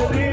અરે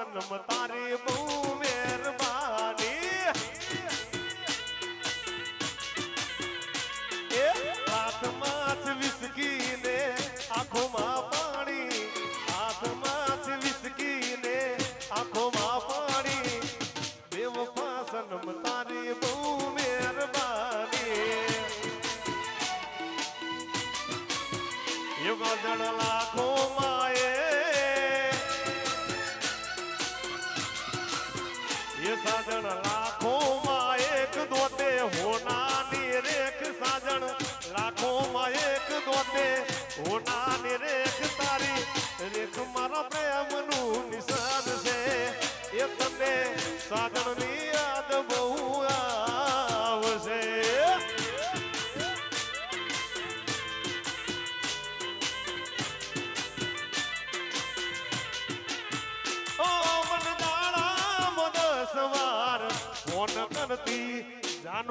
pasar la mata.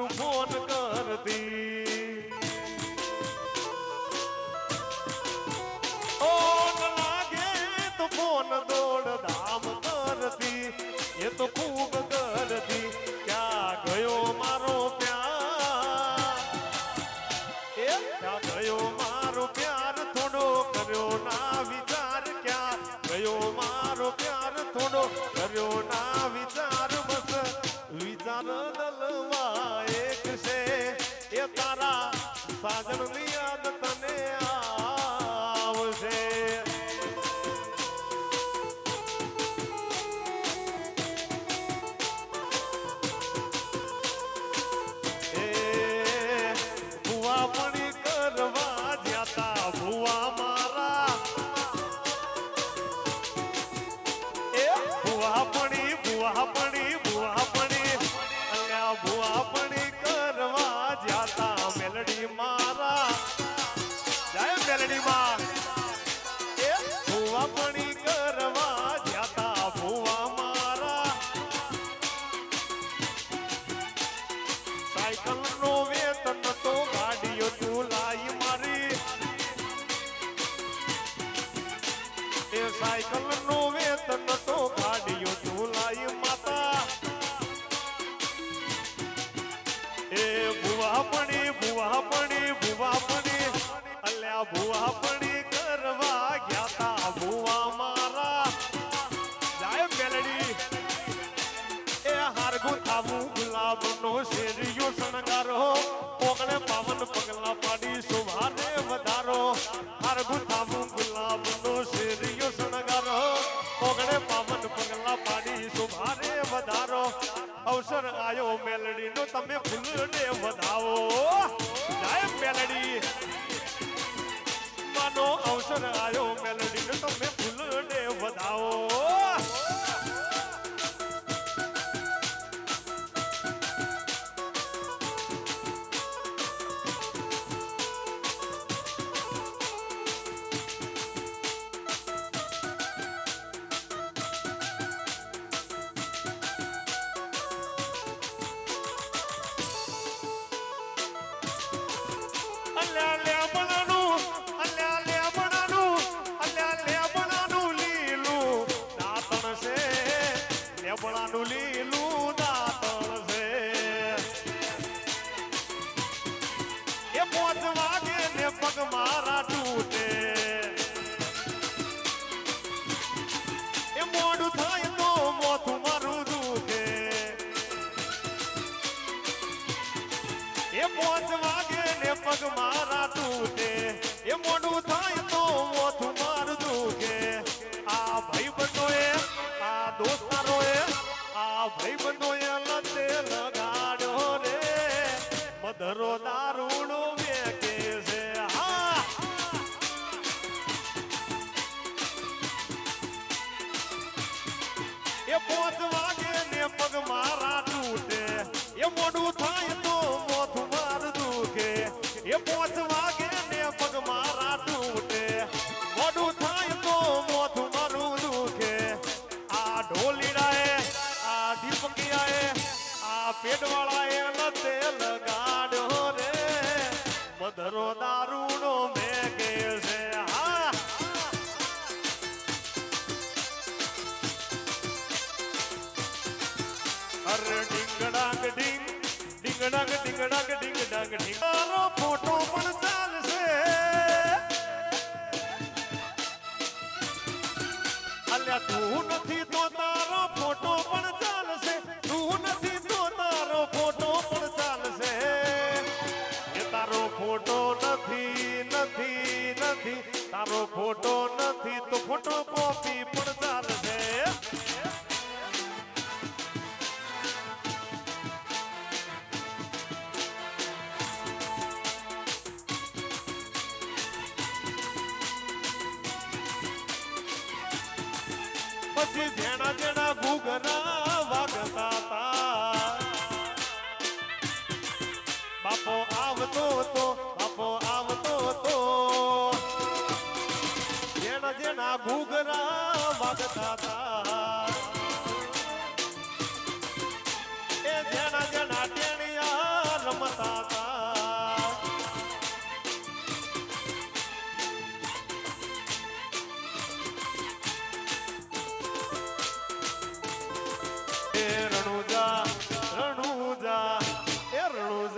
no પગ મારા તૂટે એ મોઢું થાય તો મોથું માર દુખે. આ ભાઈ બંધોએ, આ દોસ્તારોએ, આ ભાઈ બંધોએ લતે લગાડ્યો રે. મધરો દારૂણો પગ મારા તૂટે. એ મોડું થાય પોંચ વાગે ને પગ મારા તૂટે. મોડું થાય તો મોથું મારું દુખે. આ ઢોલીડાએ આ દીપકિયાએ આ પેડવાળાએ લતે લગાડ્યો રે. મધરો દારૂનો મેગે છે. હા. અરે ડિંગ ડાંગ ડિંગ ડિંગ પછી જેણા જેણા ઘૂઘરા વાગતા બાપો આવતો હતો, બાપો આવતો હતો. જેણા જેણા ઘૂઘરા વાગતા તા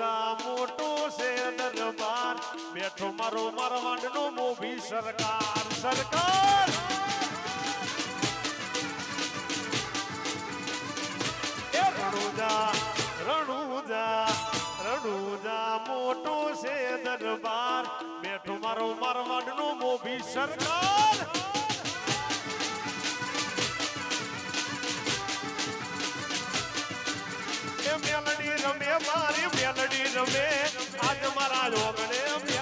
રણુજા મોટો છે દરબાર. બેઠો મારો મારવાડનો મોભી સરકાર સરકાર. રણુજા રણુજા રણુજા મોટો છે દરબાર. બેઠો મારો મારવાડનો મોભી સરકાર. રમે મારી મેલડી રમે. આજ મારા જોગણે મેલડી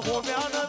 火苗